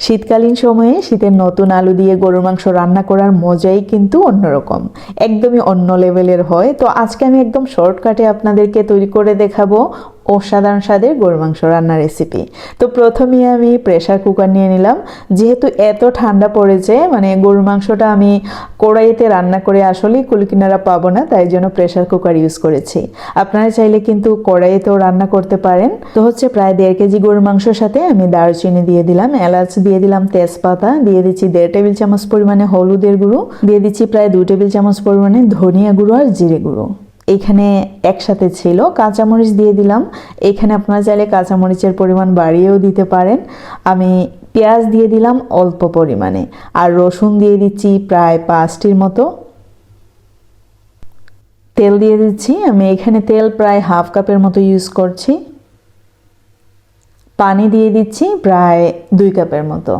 শীতকালীন সময়ে শীতের নতুন আলু দিয়ে গরুর মাংস রান্না করার মজাই কিন্তু অন্যরকম। একদমই অন্য লেভেলের হয়। তো আজকে আমি একদম শর্টকাটে আপনাদেরকে তৈরি করে দেখাবো অসাধারণ স্বাদের গরুর মাংস রান্নার রেসিপি তো প্রথমেই আমি প্রেসার কুকার নিয়ে নিলাম। যেহেতু এত ঠান্ডা পড়েছে মানে গরুর মাংসটা আমি কড়াইতে রান্না করে আসলেই কুলকিনারা পাবো না, তাই জন্য প্রেসার কুকার ইউজ করেছি। আপনারা চাইলে কিন্তু কড়াইতেও রান্না করতে পারেন। তো হচ্ছে প্রায় দেড় কেজি গরুর মাংসের সাথে আমি দারচিনি দিয়ে দিলাম, এলাচ দিয়ে দিলাম, তেজপাতা দিয়ে দিচ্ছি দেড় টেবিল চামচ পরিমাণে হলুদের গুঁড়ো, দিয়ে দিচ্ছি প্রায় দু টেবিল চামচ পরিমাণে ধনিয়া গুঁড়ো আর জিরে গুঁড়ো। এখানে একসাথে ছিল। কাঁচামরিচ দিয়ে দিলাম। এখানে আপনারা চাইলে কাঁচামরিচের পরিমাণ বাড়িয়েও দিতে পারেন। আমি পেঁয়াজ দিয়ে দিলাম অল্প পরিমাণে। আর রসুন দিয়ে দিচ্ছি প্রায় পাঁচটির মতো। তেল দিয়ে দিচ্ছি। আমি এখানে তেল প্রায় হাফ কাপের মতো ইউজ করছি। পানি দিয়ে দিচ্ছি প্রায় দুই কাপের মতো।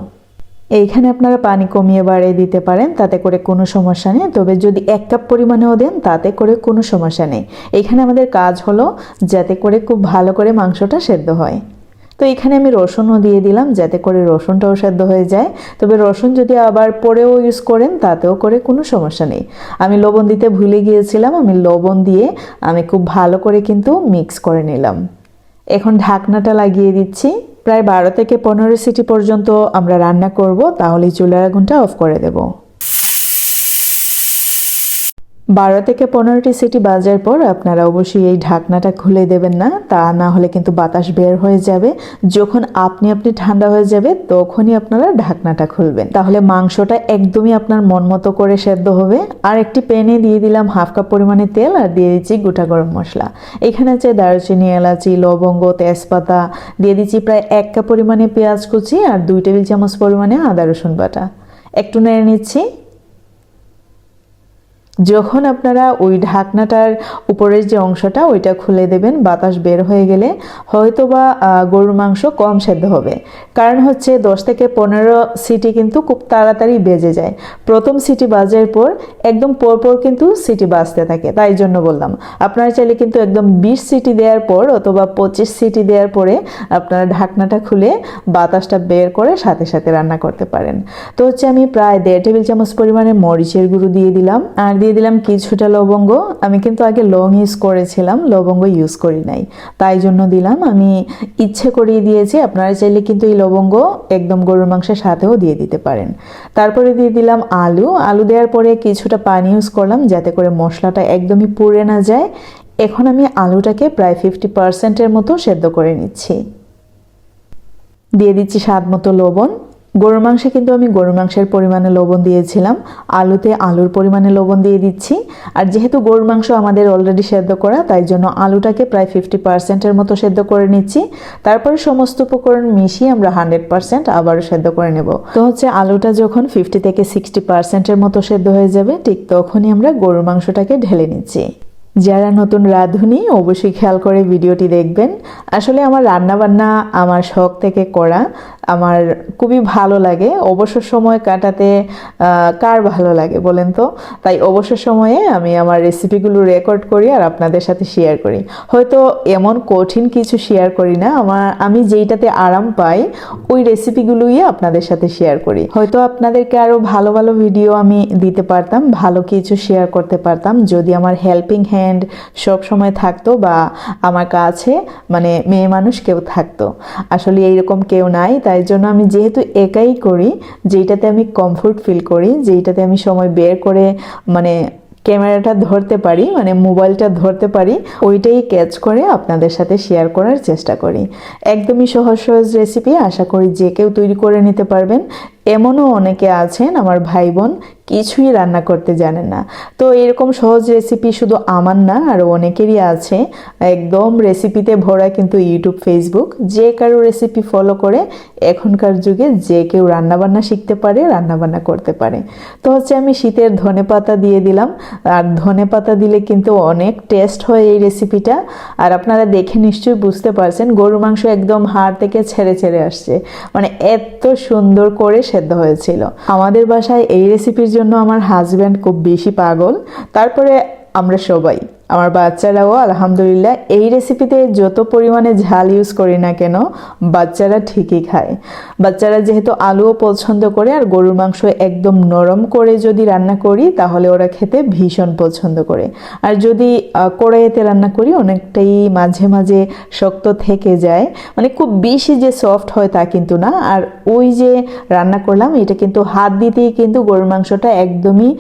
এইখানে আপনারা পানি কমিয়ে বাড়িয়ে দিতে পারেন, তাতে করে কোনো সমস্যা নেই। তবে যদি এক কাপ পরিমাণেও দেন, তাতে করে কোনো সমস্যা নেই। এখানে আমাদের কাজ হলো যাতে করে খুব ভালো করে মাংসটা সেদ্ধ হয়। তো এখানে আমি রসুনও দিয়ে দিলাম, যাতে করে রসুনটাও সেদ্ধ হয়ে যায়। তবে রসুন যদি আবার পরেও ইউজ করেন, তাতেও করে কোনো সমস্যা নেই। আমি লবণ দিতে ভুলে গিয়েছিলাম, আমি লবণ দিয়ে আমি খুব ভালো করে কিন্তু মিক্স করে নিলাম। এখন ঢাকনাটা লাগিয়ে দিচ্ছি। প্রায় বারো থেকে পনেরো সিটি পর্যন্ত আমরা রান্না করব তাহলে চুলার আগুনটা অফ করে দেব। বারো থেকে পনেরোটি সিটি বাজার পর আপনারা অবশ্যই এই ঢাকনাটা খুলে দেবেন না। তা না হলে কিন্তু বাতাস বের হয়ে যাবে। যখন আপনি আপনি ঠান্ডা হয়ে যাবে, তখনই আপনারা ঢাকনাটা খুলবেন। তাহলে মাংসটা একদমই আপনার মন মতো করে সেদ্ধ হবে। আর একটি প্যানে দিয়ে দিলাম হাফ কাপ পরিমাণে তেল আর দিয়ে দিচ্ছি গোটা গরম মশলা। এখানে আছে দারুচিনি, এলাচি, লবঙ্গ, তেজপাতা। দিয়ে দিচ্ছি প্রায় এক কাপ পরিমাণে পেঁয়াজ কুচি আর দুই টেবিল চামচ পরিমাণে আদা রসুন বাটা। একটু নেড়ে নিচ্ছি। যখন আপনারা ওই ঢাকনাটার উপরের যে অংশটা, ওইটা খুলে দেবেন, বাতাস বের হয়ে গেলে হয়তো বা গরুর মাংস কম সেদ্ধ হবে। কারণ হচ্ছে দশ থেকে পনেরো সিটি কিন্তু খুব তাড়াতাড়ি বেজে যায়। প্রথম সিটি বাজার পর একদম পরপর কিন্তু সিটি বাজতে থাকে, তাই জন্য বললাম। আপনারা চাইলে কিন্তু একদম বিশ সিটি দেওয়ার পর অথবা পঁচিশ সিটি দেওয়ার পরে আপনারা ঢাকনাটা খুলে বাতাসটা বের করে সাথে সাথে রান্না করতে পারেন। তো হচ্ছে আমি প্রায় দেড় টেবিল চামচ পরিমাণে মরিচের গুঁড়ো দিয়ে দিলাম। আর দিয়ে দিলাম কিছুটা লবঙ্গ। আমি কিন্তু আগে লং ইউজ করেছিলাম, লবঙ্গ ইউজ করি নাই। তাই জন্য দিলাম। আমি ইচ্ছে করিয়ে দিয়েছি, আপনারা চাইলে কিন্তু এই লবঙ্গ একদম গরুর মাংসের সাথেও দিয়ে দিতে পারেন। তারপরে দিয়ে দিলাম আলু। আলু দেওয়ার পরে কিছুটা পানি ইউজ করলাম, যাতে করে মশলাটা একদমই পুড়ে না যায়। এখন আমি আলুটাকে প্রায় ফিফটি পার্সেন্টের মতো সেদ্ধ করে নিচ্ছি। দিয়ে দিচ্ছি স্বাদ মতো লবণ। গরুর মাংসে কিন্তু আমি গরুর মাংসের পরিমাণে লবণ দিয়েছিলাম। আলুতে আলুর পরিমাণে লবণ দিয়ে দিচ্ছি। আর যেহেতু গরুর মাংস আমাদের অলরেডি সেদ্ধ করা, তাই জন্য আলুটাকে প্রায় ফিফটি পার্সেন্টের মতো সেদ্ধ করে নিচ্ছি। তারপরে সমস্ত উপকরণ মিশিয়ে আমরা হান্ড্রেড পার্সেন্ট আবারও সেদ্ধ করে নেব। তো হচ্ছে আলুটা যখন ফিফটি থেকে সিক্সটি পার্সেন্টের মতো সেদ্ধ হয়ে যাবে, ঠিক তখনই আমরা গরুর মাংসটাকে ঢেলে নিচ্ছি। যারা নতুন রাঁধুনি, অবশ্যই খেয়াল করে ভিডিওটি দেখবেন। আসলে আমার রান্না বান্না আমার শখ থেকে করা, আমার খুবই ভালো লাগে। অবসর সময় কাটাতে কার ভালো লাগে বলেন তো? তাই অবসর সময়ে আমি আমার রেসিপিগুলো রেকর্ড করি আর আপনাদের সাথে শেয়ার করি। হয়তো এমন কঠিন কিছু শেয়ার করি না, আমার, আমি যেইটাতে আরাম পাই, ওই রেসিপিগুলোই আপনাদের সাথে শেয়ার করি। হয়তো আপনাদেরকে আরও ভালো ভালো ভিডিও আমি দিতে পারতাম, ভালো কিছু শেয়ার করতে পারতাম, যদি আমার হেল্পিং হ্যান্ড সব সময় থাকতো বা আমার কাছে মানে মেয়ে মানুষ কেউ থাকতো। আসলে এইরকম কেউ নাই, তাই জন্য আমি যেহেতু একাই করি, যেইটাতে আমি কমফোর্ট ফিল করি, যেইটাতে আমি সময় বের করে মানে ক্যামেরাটা ধরতে পারি মানে মোবাইলটা ধরতে পারি, ওইটাই ক্যাচ করে আপনাদের সাথে শেয়ার করার চেষ্টা করি। একদমই সহজ সহজ রেসিপি আশা করি যে কেউ তৈরি করে নিতে পারবেন। এমনও অনেকে আছেন, আমার ভাই বোন কিছুই রান্না করতে জানেন না। তো এরকম সহজ রেসিপি শুধু আমার না, আরও অনেকেরই আছে। একদম রেসিপিতে ভরা কিন্তু ইউটিউব ফেসবুক যে কারও রেসিপি ফলো করে এখনকার যুগে যে কেউ রান্নাবান্না শিখতে পারে, রান্নাবান্না করতে পারে। তো হচ্ছে আমি শীতের ধনে পাতা দিয়ে দিলাম। আর ধনে পাতা দিলে কিন্তু অনেক টেস্ট হয় এই রেসিপিটা আর আপনারা দেখে নিশ্চয়ই বুঝতে পারছেন গরু মাংস একদম হাড় থেকে ছেড়ে ছেড়ে আসছে। মানে এত সুন্দর করে সেদ্ধ হয়েছিল। আমাদের বাসায় এই রেসিপির জন্য আমার হাজব্যান্ড খুব বেশি পাগল। তারপরে আমরা সবাই আমার বাচ্চারাও আলহামদুলিল্লাহ এই রেসিপিতে যত পরিমাণে ঝাল ইউজ করি না কেন, বাচ্চারা ঠিকই খায়। বাচ্চারা যেহেতু আলুও পছন্দ করে আর গরুর মাংস একদম নরম করে যদি রান্না করি, তাহলে ওরা খেতে ভীষণ পছন্দ করে। আর যদি কড়াইতে রান্না করি, অনেকটাই মাঝে মাঝে শক্ত থেকে যায়। মানে খুব বেশি যে সফট হয় তা কিন্তু না। আর ওই যে রান্না করলাম, এটা কিন্তু হাত দিতেই কিন্তু গরুর মাংসটা একদমই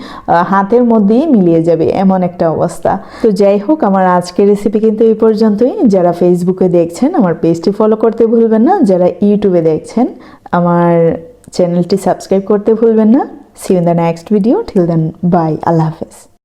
হাতের মধ্যেই মিলিয়ে যাবে, এমন একটা অবস্থা। তো যাই হোক, আমার আজকের রেসিপি কিন্তু এই পর্যন্তই। যারা ফেসবুকে দেখছেন, আমার পেজটি ফলো করতে ভুলবেন না। যারা ইউটিউবে দেখছেন, আমার চ্যানেলটি সাবস্ক্রাইব করতে ভুলবেন না। See in the next video till then bye আল্লাহ হাফেজ।